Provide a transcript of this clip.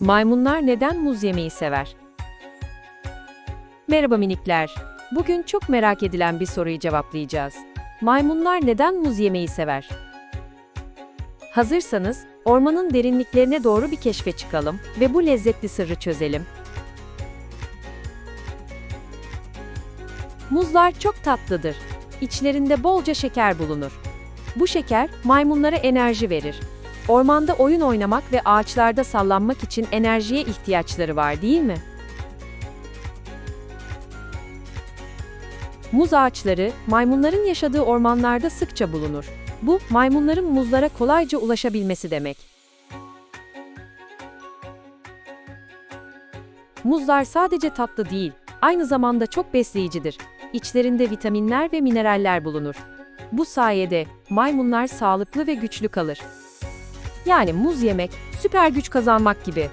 Maymunlar neden muz yemeyi sever? Merhaba minikler. Bugün çok merak edilen bir soruyu cevaplayacağız. Maymunlar neden muz yemeyi sever? Hazırsanız, ormanın derinliklerine doğru bir keşfe çıkalım ve bu lezzetli sırrı çözelim. Muzlar çok tatlıdır. İçlerinde bolca şeker bulunur. Bu şeker, maymunlara enerji verir. Ormanda oyun oynamak ve ağaçlarda sallanmak için enerjiye ihtiyaçları var değil mi? Muz ağaçları, maymunların yaşadığı ormanlarda sıkça bulunur. Bu, maymunların muzlara kolayca ulaşabilmesi demek. Muzlar sadece tatlı değil, aynı zamanda çok besleyicidir. İçlerinde vitaminler ve mineraller bulunur. Bu sayede maymunlar sağlıklı ve güçlü kalır. Yani muz yemek, süper güç kazanmak gibi.